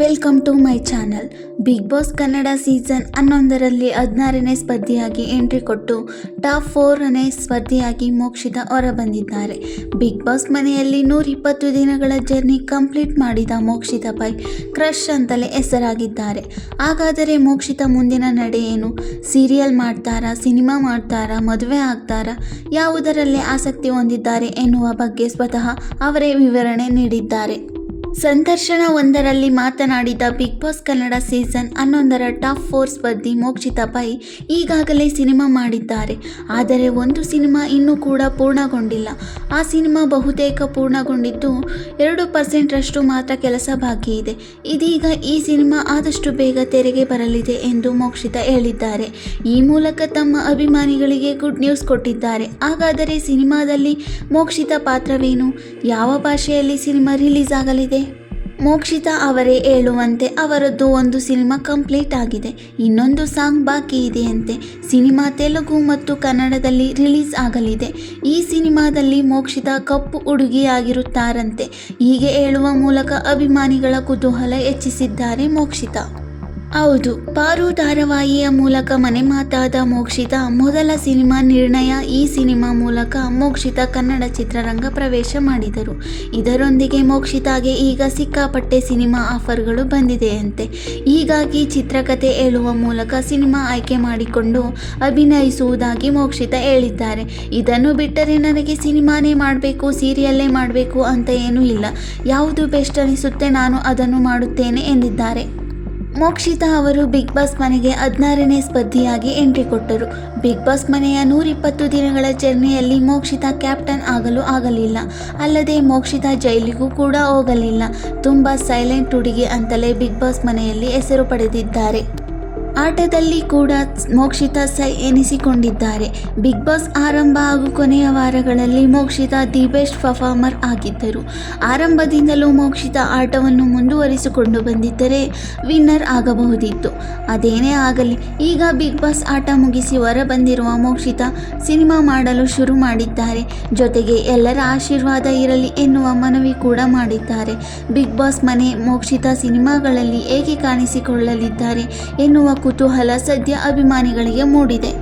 Welcome to my channel big boss Kannada season ಹನ್ನೊಂದರಲ್ಲಿ ಹದಿನಾರನೇ ಸ್ಪರ್ಧಿಯಾಗಿ ಎಂಟ್ರಿ ಕೊಟ್ಟು ಟಾಪ್ ಫೋರನೇ ಸ್ಪರ್ಧಿಯಾಗಿ ಮೋಕ್ಷಿತ ಹೊರಬಂದಿದ್ದಾರೆ. ಬಿಗ್ ಬಾಸ್ ಮನೆಯಲ್ಲಿ ನೂರಿಪ್ಪತ್ತು ದಿನಗಳ ಜರ್ನಿ ಕಂಪ್ಲೀಟ್ ಮಾಡಿದ ಮೋಕ್ಷಿತ ಪೈ ಕ್ರಶ್ ಅಂತಲೇ ಹೆಸರಾಗಿದ್ದಾರೆ. ಹಾಗಾದರೆ ಮೋಕ್ಷಿತ ಮುಂದಿನ ನಡೆ ಏನು? ಸೀರಿಯಲ್ ಮಾಡ್ತಾರಾ ಸಿನಿಮಾ ಮಾಡ್ತಾರಾ, ಮದುವೆ ಆಗ್ತಾರಾ? ಯಾವುದರಲ್ಲಿ ಆಸಕ್ತಿ ಹೊಂದಿದ್ದಾರೆ ಎನ್ನುವ ಬಗ್ಗೆ ಸ್ವತಃ ಅವರೇ ವಿವರಣೆ ನೀಡಿದ್ದಾರೆ. ಸಂದರ್ಶನ ಒಂದರಲ್ಲಿ ಮಾತನಾಡಿದ ಬಿಗ್ ಬಾಸ್ ಕನ್ನಡ ಸೀಸನ್ ಹನ್ನೊಂದರ ಟಾಪ್ ಫೋರ್ ಸ್ಪರ್ಧಿ ಮೋಕ್ಷಿತ ಪೈ ಈಗಾಗಲೇ ಸಿನಿಮಾ ಮಾಡಿದ್ದಾರೆ. ಆದರೆ ಒಂದು ಸಿನಿಮಾ ಇನ್ನೂ ಕೂಡ ಪೂರ್ಣಗೊಂಡಿಲ್ಲ. ಆ ಸಿನಿಮಾ ಬಹುತೇಕ ಪೂರ್ಣಗೊಂಡಿದ್ದು ಎರಡು ಪರ್ಸೆಂಟ್ರಷ್ಟು ಮಾತ್ರ ಕೆಲಸ ಬಾಕಿ ಇದೆ. ಇದೀಗ ಈ ಸಿನಿಮಾ ಆದಷ್ಟು ಬೇಗ ತೆರೆಗೆ ಬರಲಿದೆ ಎಂದು ಮೋಕ್ಷಿತ ಹೇಳಿದ್ದಾರೆ. ಈ ಮೂಲಕ ತಮ್ಮ ಅಭಿಮಾನಿಗಳಿಗೆ ಗುಡ್ ನ್ಯೂಸ್ ಕೊಟ್ಟಿದ್ದಾರೆ. ಹಾಗಾದರೆ ಸಿನಿಮಾದಲ್ಲಿ ಮೋಕ್ಷಿತ ಪಾತ್ರವೇನು? ಯಾವ ಭಾಷೆಯಲ್ಲಿ ಸಿನಿಮಾ ರಿಲೀಸ್ ಆಗಲಿದೆ? ಮೋಕ್ಷಿತ ಅವರೇ ಹೇಳುವಂತೆ ಅವರದ್ದು ಒಂದು ಸಿನಿಮಾ ಕಂಪ್ಲೀಟ್ ಆಗಿದೆ. ಇನ್ನೊಂದು ಸಾಂಗ್ ಬಾಕಿ ಇದೆಯಂತೆ. ಸಿನಿಮಾ ತೆಲುಗು ಮತ್ತು ಕನ್ನಡದಲ್ಲಿ ರಿಲೀಸ್ ಆಗಲಿದೆ. ಈ ಸಿನಿಮಾದಲ್ಲಿ ಮೋಕ್ಷಿತಾ ಕಪ್ಪು ಹುಡುಗಿಯಾಗಿರುತ್ತಾರಂತೆ. ಹೀಗೆ ಹೇಳುವ ಮೂಲಕ ಅಭಿಮಾನಿಗಳ ಕುತೂಹಲ ಹೆಚ್ಚಿಸಿದ್ದಾರೆ ಮೋಕ್ಷಿತ. ಹೌದು, ಪಾರು ಧಾರಾವಾಹಿಯ ಮೂಲಕ ಮನೆ ಮಾತಾದ ಮೋಕ್ಷಿತ, ಮೊದಲ ಸಿನಿಮಾ ನಿರ್ಣಯ ಈ ಸಿನಿಮಾ ಮೂಲಕ ಮೋಕ್ಷಿತ ಕನ್ನಡ ಚಿತ್ರರಂಗ ಪ್ರವೇಶ ಮಾಡಿದರು. ಇದರೊಂದಿಗೆ ಮೋಕ್ಷಿತಾಗೆ ಈಗ ಸಿಕ್ಕಾಪಟ್ಟೆ ಸಿನಿಮಾ ಆಫರ್ಗಳು ಬಂದಿದೆಯಂತೆ. ಹೀಗಾಗಿ ಚಿತ್ರಕಥೆ ಹೇಳುವ ಮೂಲಕ ಸಿನಿಮಾ ಆಯ್ಕೆ ಮಾಡಿಕೊಂಡು ಅಭಿನಯಿಸುವುದಾಗಿ ಮೋಕ್ಷಿತ ಹೇಳಿದ್ದಾರೆ. ಇದನ್ನು ಬಿಟ್ಟರೆ ನನಗೆ ಸಿನಿಮಾನೇ ಮಾಡಬೇಕು, ಸೀರಿಯಲ್ಲೇ ಮಾಡಬೇಕು ಅಂತ ಏನೂ ಇಲ್ಲ. ಯಾವುದು ಬೆಸ್ಟ್ ಅನಿಸುತ್ತೆ ನಾನು ಅದನ್ನು ಮಾಡುತ್ತೇನೆ ಎಂದಿದ್ದಾರೆ. ಮೋಕ್ಷಿತಾ ಅವರು ಬಿಗ್ ಬಾಸ್ ಮನೆಗೆ ಹದಿನಾರನೇ ಸ್ಪರ್ಧಿಯಾಗಿ ಎಂಟ್ರಿ ಕೊಟ್ಟರು. ಬಿಗ್ ಬಾಸ್ ಮನೆಯ ನೂರಿಪ್ಪತ್ತು ದಿನಗಳ ಜರ್ನಿಯಲ್ಲಿ ಮೋಕ್ಷಿತಾ ಕ್ಯಾಪ್ಟನ್ ಆಗಲು ಆಗಲಿಲ್ಲ. ಅಲ್ಲದೆ ಮೋಕ್ಷಿತಾ ಜೈಲಿಗೂ ಕೂಡ ಹೋಗಲಿಲ್ಲ. ತುಂಬ ಸೈಲೆಂಟ್ ಹುಡುಗಿ ಅಂತಲೇ ಬಿಗ್ ಬಾಸ್ ಮನೆಯಲ್ಲಿ ಹೆಸರು ಪಡೆದಿದ್ದಾರೆ. ಆಟದಲ್ಲಿ ಕೂಡ ಮೋಕ್ಷಿತಾ ಸೈ ಎನಿಸಿಕೊಂಡಿದ್ದಾರೆ. ಬಿಗ್ ಬಾಸ್ ಆರಂಭ ಹಾಗೂ ಕೊನೆಯ ವಾರಗಳಲ್ಲಿ ಮೋಕ್ಷಿತಾ ದಿ ಬೆಸ್ಟ್ ಪರ್ಫಾರ್ಮರ್ ಆಗಿದ್ದರು. ಆರಂಭದಿಂದಲೂ ಮೋಕ್ಷಿತಾ ಆಟವನ್ನು ಮುಂದುವರಿಸಿಕೊಂಡು ಬಂದಿದ್ದರೆ ವಿನ್ನರ್ ಆಗಬಹುದಿತ್ತು. ಅದೇನೇ ಆಗಲಿ, ಈಗ ಬಿಗ್ ಬಾಸ್ ಆಟ ಮುಗಿಸಿ ಹೊರ ಬಂದಿರುವ ಮೋಕ್ಷಿತಾ ಸಿನಿಮಾ ಮಾಡಲು ಶುರು ಮಾಡಿದ್ದಾರೆ. ಜೊತೆಗೆ ಎಲ್ಲರ ಆಶೀರ್ವಾದ ಇರಲಿ ಎನ್ನುವ ಮನವಿ ಕೂಡ ಮಾಡಿದ್ದಾರೆ. ಬಿಗ್ ಬಾಸ್ ಮನೆ ಮೋಕ್ಷಿತಾ ಸಿನಿಮಾಗಳಲ್ಲಿ ಹೇಗೆ ಕಾಣಿಸಿಕೊಳ್ಳಲಿದ್ದಾರೆ ಎನ್ನುವ ಕುತೂಹಲ ಸದ್ಯ ಅಭಿಮಾನಿಗಳಿಗೆ ಮೂಡಿದೆ.